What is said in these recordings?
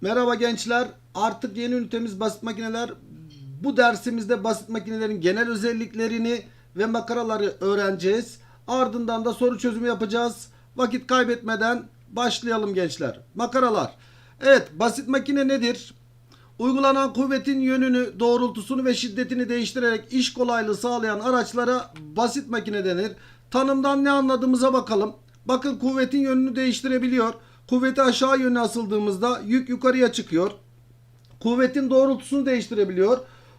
Merhaba gençler. Artık yeni ünitemiz basit makineler. Bu dersimizde basit makinelerin genel özelliklerini ve makaraları öğreneceğiz. Ardından da soru çözümü yapacağız. Vakit kaybetmeden başlayalım gençler. Makaralar. Evet, basit makine nedir? Uygulanan kuvvetin yönünü, doğrultusunu ve şiddetini değiştirerek iş kolaylığı sağlayan araçlara basit makine denir. Tanımdan ne anladığımıza bakalım. Bakın kuvvetin yönünü değiştirebiliyor. Kuvveti aşağı yönüne asıldığımızda yük yukarıya çıkıyor. Kuvvetin doğrultusunu değiştirebiliyor.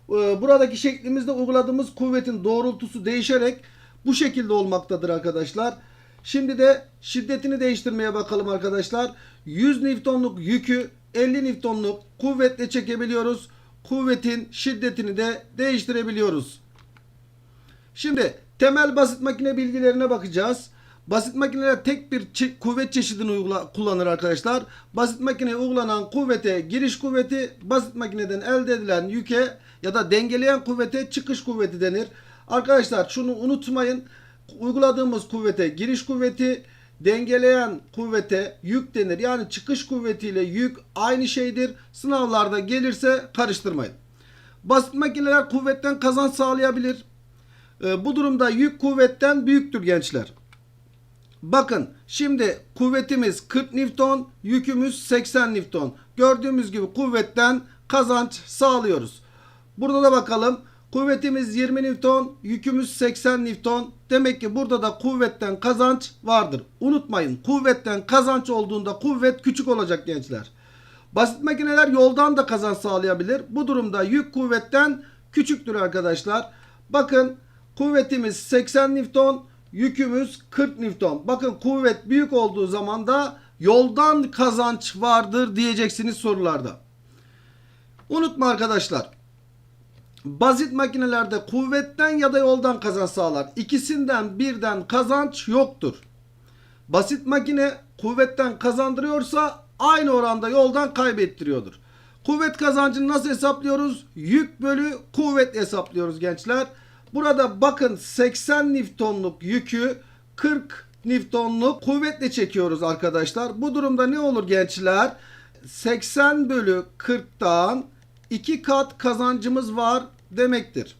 Ee, Buradaki şeklimizde uyguladığımız kuvvetin doğrultusu değişerek bu şekilde olmaktadır arkadaşlar. Şimdi de şiddetini değiştirmeye bakalım arkadaşlar. 100 Newton'luk yükü 50 Newton'luk kuvvetle çekebiliyoruz. Kuvvetin şiddetini de değiştirebiliyoruz. Şimdi temel basit makine bilgilerine bakacağız. Basit makineler tek bir çe- kuvvet çeşidini uygula- kullanır arkadaşlar. Basit makineye uygulanan kuvvete giriş kuvveti, basit makineden elde edilen yüke ya da dengeleyen kuvvete çıkış kuvveti denir. Arkadaşlar şunu unutmayın. Uyguladığımız kuvvete giriş kuvveti, dengeleyen kuvvete yük denir. Yani çıkış kuvvetiyle yük aynı şeydir. Sınavlarda gelirse karıştırmayın. Basit makineler kuvvetten kazanç sağlayabilir. Ee, bu durumda yük kuvvetten büyüktür gençler. Bakın şimdi kuvvetimiz 40 Newton, yükümüz 80 Newton. Gördüğümüz gibi kuvvetten kazanç sağlıyoruz. Burada da bakalım. Kuvvetimiz 20 Newton, yükümüz 80 Newton. Demek ki burada da kuvvetten kazanç vardır. Unutmayın kuvvetten kazanç olduğunda kuvvet küçük olacak gençler. Basit makineler yoldan da kazanç sağlayabilir. Bu durumda yük kuvvetten küçüktür arkadaşlar. Bakın kuvvetimiz 80 Newton, yükümüz 40 Newton. Bakın kuvvet büyük olduğu zaman da yoldan kazanç vardır diyeceksiniz sorularda. Unutma arkadaşlar. Basit makinelerde kuvvetten ya da yoldan kazanç sağlar. İkisinden birden kazanç yoktur. Basit makine kuvvetten kazandırıyorsa aynı oranda yoldan kaybettiriyordur. Kuvvet kazancını nasıl hesaplıyoruz? Yük bölü kuvvet hesaplıyoruz gençler. Burada bakın 80 Newton'luk yükü 40 Newton'luk kuvvetle çekiyoruz arkadaşlar. Bu durumda ne olur gençler? 80 bölü 40'tan 2 kat kazancımız var demektir.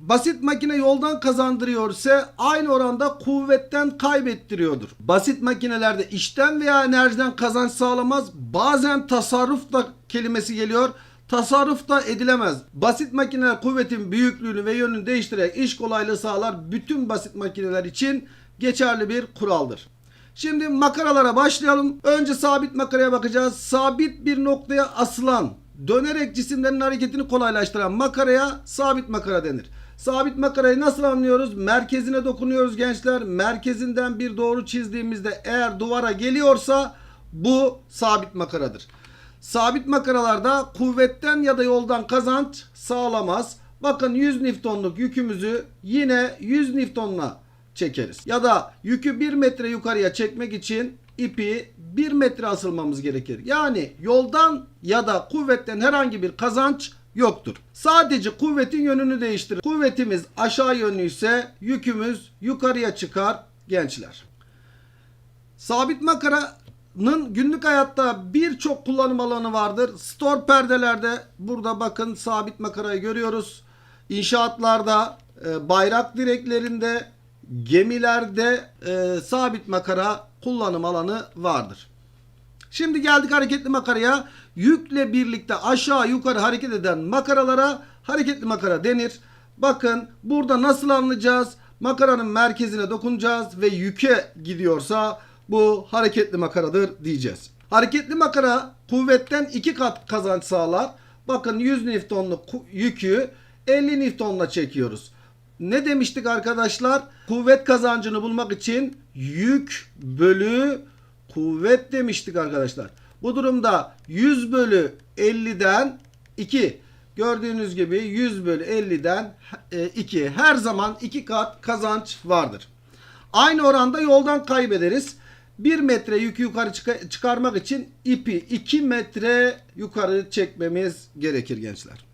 Basit makine yoldan kazandırıyor ise aynı oranda kuvvetten kaybettiriyordur. Basit makinelerde işten veya enerjiden kazanç sağlamaz. Bazen tasarruf da kelimesi geliyor. Tasarruf da edilemez. Basit makineler kuvvetin büyüklüğünü ve yönünü değiştirerek iş kolaylığı sağlar. Bütün basit makineler için geçerli bir kuraldır. Şimdi makaralara başlayalım. Önce sabit makaraya bakacağız. Sabit bir noktaya asılan, dönerek cisimlerin hareketini kolaylaştıran makaraya sabit makara denir. Sabit makarayı nasıl anlıyoruz? Merkezine dokunuyoruz gençler. Merkezinden bir doğru çizdiğimizde eğer duvara geliyorsa bu sabit makaradır. Sabit makaralarda kuvvetten ya da yoldan kazanç sağlamaz. Bakın 100 Newton'luk yükümüzü yine 100 Newton'la çekeriz. Ya da yükü 1 metre yukarıya çekmek için ipi 1 metre asılmamız gerekir. Yani yoldan ya da kuvvetten herhangi bir kazanç yoktur. Sadece kuvvetin yönünü değiştirir. Kuvvetimiz aşağı yönlü ise yükümüz yukarıya çıkar gençler. Sabit makaranın günlük hayatta birçok kullanım alanı vardır. Store perdelerde burada bakın sabit makarayı görüyoruz. İnşaatlarda, e, bayrak direklerinde, gemilerde e, sabit makara kullanım alanı vardır. Şimdi geldik hareketli makaraya. Yükle birlikte aşağı yukarı hareket eden makaralara hareketli makara denir. Bakın burada nasıl anlayacağız? Makaranın merkezine dokunacağız ve yüke gidiyorsa bu hareketli makaradır diyeceğiz. Hareketli makara kuvvetten iki kat kazanç sağlar. Bakın 100 Newton'luk yükü 50 Newton'la çekiyoruz. Ne demiştik arkadaşlar? Kuvvet kazancını bulmak için yük bölü kuvvet demiştik arkadaşlar. Bu durumda 100 bölü 50'den 2 gördüğünüz gibi 100 bölü 50'den 2 her zaman 2 kat kazanç vardır. Aynı oranda yoldan kaybederiz. 1 metre yükü yukarı çıka- çıkarmak için ipi 2 metre yukarı çekmemiz gerekir gençler.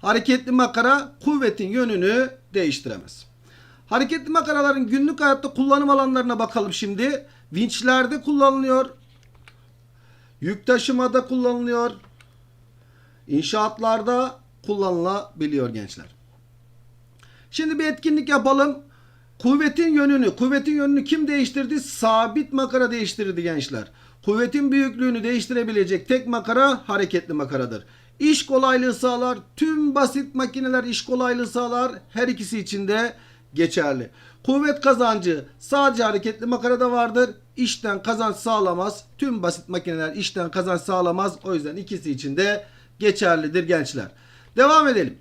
Hareketli makara kuvvetin yönünü değiştiremez. Hareketli makaraların günlük hayatta kullanım alanlarına bakalım şimdi. Vinçlerde kullanılıyor. Yük taşımada kullanılıyor. İnşaatlarda kullanılabiliyor gençler. Şimdi bir etkinlik yapalım. Kuvvetin yönünü, kuvvetin yönünü kim değiştirdi? Sabit makara değiştirdi gençler. Kuvvetin büyüklüğünü değiştirebilecek tek makara hareketli makaradır. İş kolaylığı sağlar. Tüm basit makineler iş kolaylığı sağlar. Her ikisi için de geçerli. Kuvvet kazancı sadece hareketli makarada vardır. İşten kazanç sağlamaz. Tüm basit makineler işten kazanç sağlamaz. O yüzden ikisi için de geçerlidir gençler. Devam edelim.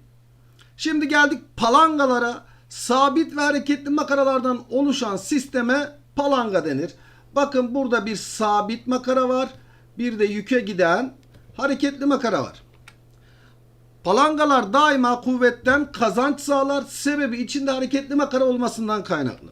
Şimdi geldik palangalara. Sabit ve hareketli makaralardan oluşan sisteme palanga denir. Bakın burada bir sabit makara var. Bir de yüke giden hareketli makara var. Palangalar daima kuvvetten kazanç sağlar. Sebebi içinde hareketli makara olmasından kaynaklı.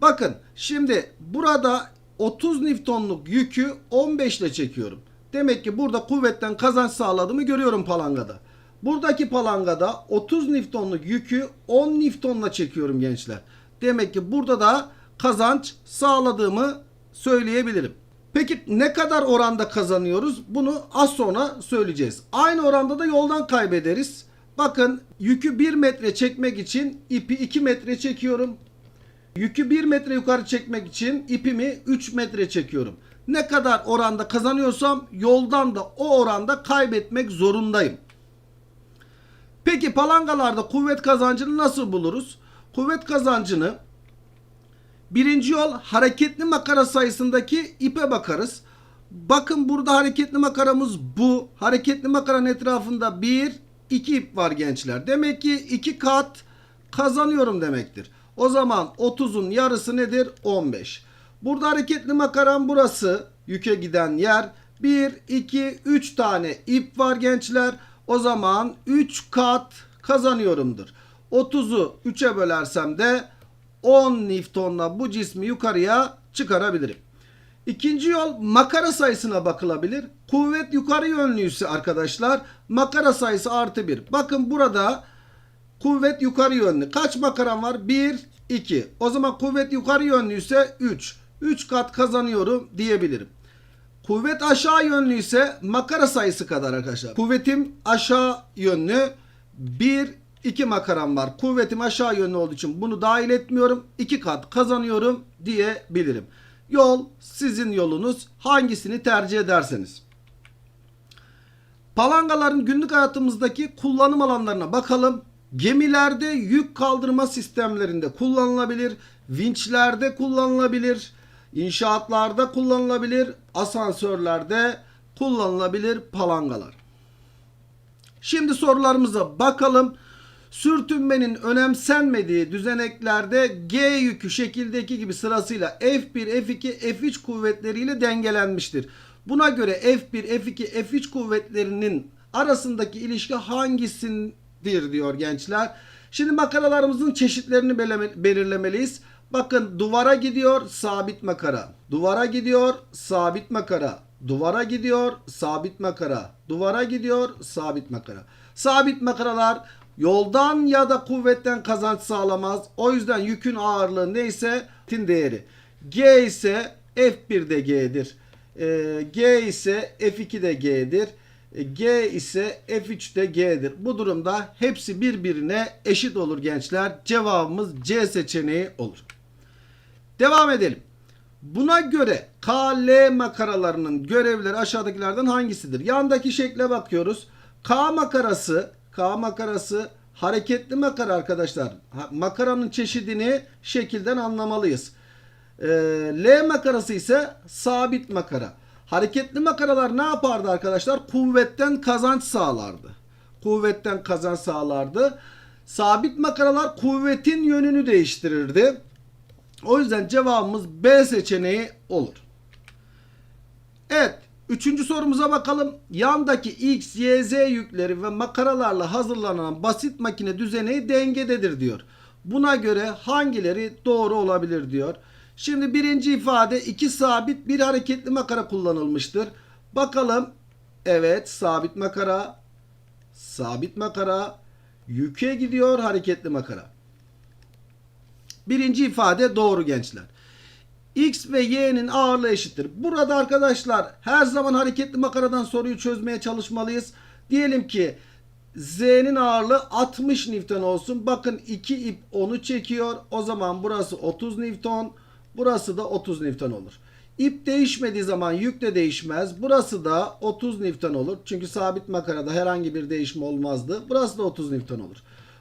Bakın şimdi burada 30 Newton'luk yükü 15 ile çekiyorum. Demek ki burada kuvvetten kazanç sağladığımı görüyorum palangada. Buradaki palangada 30 Newton'luk yükü 10 Newton'la çekiyorum gençler. Demek ki burada da kazanç sağladığımı söyleyebilirim. Peki ne kadar oranda kazanıyoruz? Bunu az sonra söyleyeceğiz. Aynı oranda da yoldan kaybederiz. Bakın yükü 1 metre çekmek için ipi 2 metre çekiyorum. Yükü 1 metre yukarı çekmek için ipimi 3 metre çekiyorum. Ne kadar oranda kazanıyorsam yoldan da o oranda kaybetmek zorundayım. Peki palangalarda kuvvet kazancını nasıl buluruz? Kuvvet kazancını birinci yol hareketli makara sayısındaki ipe bakarız. Bakın burada hareketli makaramız bu. Hareketli makaranın etrafında bir, iki ip var gençler. Demek ki iki kat kazanıyorum demektir. O zaman 30'un yarısı nedir? 15. Burada hareketli makaram burası. Yüke giden yer. 1, 2, 3 tane ip var gençler. O zaman 3 kat kazanıyorumdur. 30'u 3'e bölersem de 10 Newton'la bu cismi yukarıya çıkarabilirim. İkinci yol makara sayısına bakılabilir. Kuvvet yukarı yönlüyse arkadaşlar makara sayısı artı 1. Bakın burada kuvvet yukarı yönlü. Kaç makaram var? 1, 2. O zaman kuvvet yukarı yönlüyse 3. 3 kat kazanıyorum diyebilirim. Kuvvet aşağı yönlü ise makara sayısı kadar arkadaşlar. Kuvvetim aşağı yönlü 1 2 makaram var. Kuvvetim aşağı yönlü olduğu için bunu dahil etmiyorum. 2 kat kazanıyorum diyebilirim. Yol sizin yolunuz. Hangisini tercih ederseniz. Palangaların günlük hayatımızdaki kullanım alanlarına bakalım. Gemilerde yük kaldırma sistemlerinde kullanılabilir. Vinçlerde kullanılabilir. İnşaatlarda kullanılabilir. Asansörlerde kullanılabilir palangalar. Şimdi sorularımıza bakalım. Sürtünmenin önemsenmediği düzeneklerde G yükü şekildeki gibi sırasıyla F1, F2, F3 kuvvetleriyle dengelenmiştir. Buna göre F1, F2, F3 kuvvetlerinin arasındaki ilişki hangisidir diyor gençler. Şimdi makaralarımızın çeşitlerini belirlemeliyiz. Bakın duvara gidiyor sabit makara. Duvara gidiyor sabit makara. Duvara gidiyor sabit makara. Duvara gidiyor sabit makara. Sabit makaralar yoldan ya da kuvvetten kazanç sağlamaz. O yüzden yükün ağırlığı neyse tin değeri. G ise F1'de G'dir. E, G ise F2'de G'dir. E, G ise F3'te G'dir. Bu durumda hepsi birbirine eşit olur gençler. Cevabımız C seçeneği olur. Devam edelim. Buna göre KL makaralarının görevleri aşağıdakilerden hangisidir? Yandaki şekle bakıyoruz. K makarası, K makarası hareketli makara arkadaşlar. Makaranın çeşidini şekilden anlamalıyız. Ee, L makarası ise sabit makara. Hareketli makaralar ne yapardı arkadaşlar? Kuvvetten kazanç sağlardı. Kuvvetten kazanç sağlardı. Sabit makaralar kuvvetin yönünü değiştirirdi. O yüzden cevabımız B seçeneği olur. Evet. Üçüncü sorumuza bakalım. Yandaki X, Y, Z yükleri ve makaralarla hazırlanan basit makine düzeneği dengededir diyor. Buna göre hangileri doğru olabilir diyor. Şimdi birinci ifade iki sabit bir hareketli makara kullanılmıştır. Bakalım. Evet sabit makara. Sabit makara. Yüke gidiyor hareketli makara. Birinci ifade doğru gençler. X ve Y'nin ağırlığı eşittir. Burada arkadaşlar her zaman hareketli makaradan soruyu çözmeye çalışmalıyız. Diyelim ki Z'nin ağırlığı 60 Newton olsun. Bakın 2 ip onu çekiyor. O zaman burası 30 Newton. Burası da 30 Newton olur. İp değişmediği zaman yük de değişmez. Burası da 30 Newton olur. Çünkü sabit makarada herhangi bir değişme olmazdı. Burası da 30 Newton olur.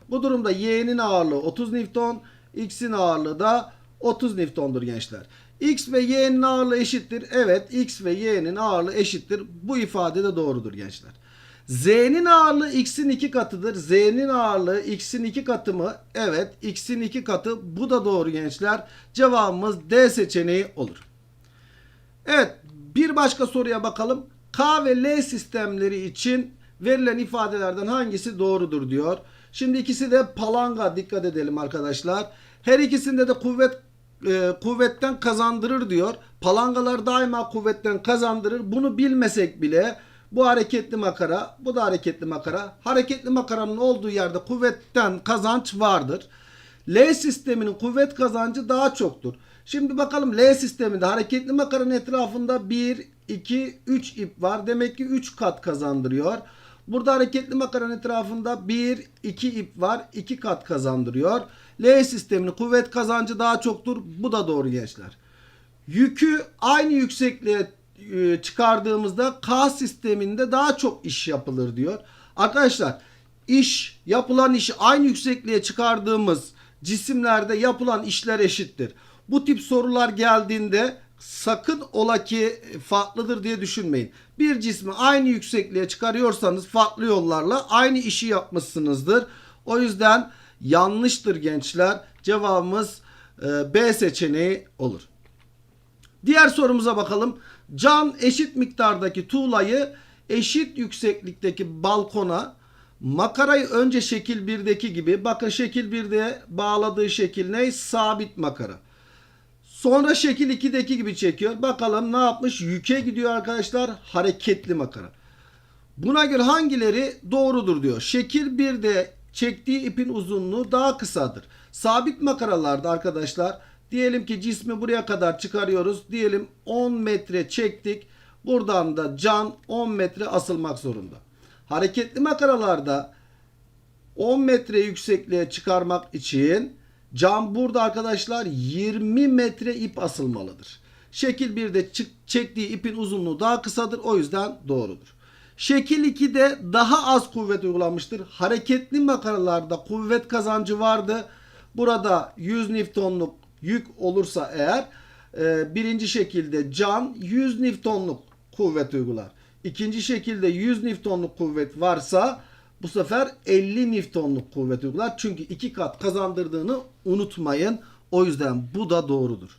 Bu durumda Y'nin ağırlığı 30 Newton. X'in ağırlığı da 30 Newton'dur gençler. X ve Y'nin ağırlığı eşittir. Evet X ve Y'nin ağırlığı eşittir. Bu ifade de doğrudur gençler. Z'nin ağırlığı X'in iki katıdır. Z'nin ağırlığı X'in iki katı mı? Evet X'in iki katı. Bu da doğru gençler. Cevabımız D seçeneği olur. Evet bir başka soruya bakalım. K ve L sistemleri için verilen ifadelerden hangisi doğrudur diyor. Şimdi ikisi de palanga dikkat edelim arkadaşlar. Her ikisinde de kuvvet e, kuvvetten kazandırır diyor. Palangalar daima kuvvetten kazandırır. Bunu bilmesek bile bu hareketli makara, bu da hareketli makara. Hareketli makaranın olduğu yerde kuvvetten kazanç vardır. L sisteminin kuvvet kazancı daha çoktur. Şimdi bakalım L sisteminde hareketli makaranın etrafında 1, 2, 3 ip var. Demek ki 3 kat kazandırıyor. Burada hareketli makaranın etrafında 1, 2 ip var. 2 kat kazandırıyor. L sisteminin kuvvet kazancı daha çoktur. Bu da doğru gençler. Yükü aynı yüksekliğe e, çıkardığımızda K sisteminde daha çok iş yapılır diyor. Arkadaşlar iş yapılan işi aynı yüksekliğe çıkardığımız cisimlerde yapılan işler eşittir. Bu tip sorular geldiğinde sakın ola ki farklıdır diye düşünmeyin. Bir cismi aynı yüksekliğe çıkarıyorsanız farklı yollarla aynı işi yapmışsınızdır. O yüzden yanlıştır gençler. Cevabımız e, B seçeneği olur. Diğer sorumuza bakalım. Can eşit miktardaki tuğlayı eşit yükseklikteki balkona makarayı önce şekil 1'deki gibi bakın şekil 1'de bağladığı şekil ne? Sabit makara. Sonra şekil 2'deki gibi çekiyor. Bakalım ne yapmış? Yüke gidiyor arkadaşlar. Hareketli makara. Buna göre hangileri doğrudur diyor. Şekil 1'de çektiği ipin uzunluğu daha kısadır. Sabit makaralarda arkadaşlar diyelim ki cismi buraya kadar çıkarıyoruz. Diyelim 10 metre çektik. Buradan da can 10 metre asılmak zorunda. Hareketli makaralarda 10 metre yüksekliğe çıkarmak için cam burada arkadaşlar 20 metre ip asılmalıdır. Şekil 1'de çık- çektiği ipin uzunluğu daha kısadır. O yüzden doğrudur. Şekil 2'de daha az kuvvet uygulanmıştır. Hareketli makaralarda kuvvet kazancı vardı. Burada 100 Newton'luk yük olursa eğer e, birinci şekilde can 100 Newton'luk kuvvet uygular. İkinci şekilde 100 Newton'luk kuvvet varsa bu sefer 50 Newton'luk kuvvet uygular. Çünkü iki kat kazandırdığını unutmayın. O yüzden bu da doğrudur.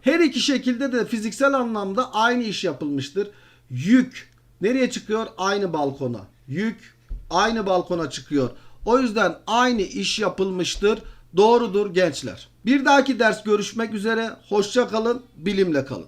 Her iki şekilde de fiziksel anlamda aynı iş yapılmıştır. Yük nereye çıkıyor? Aynı balkona. Yük aynı balkona çıkıyor. O yüzden aynı iş yapılmıştır. Doğrudur gençler. Bir dahaki ders görüşmek üzere. Hoşça kalın, bilimle kalın.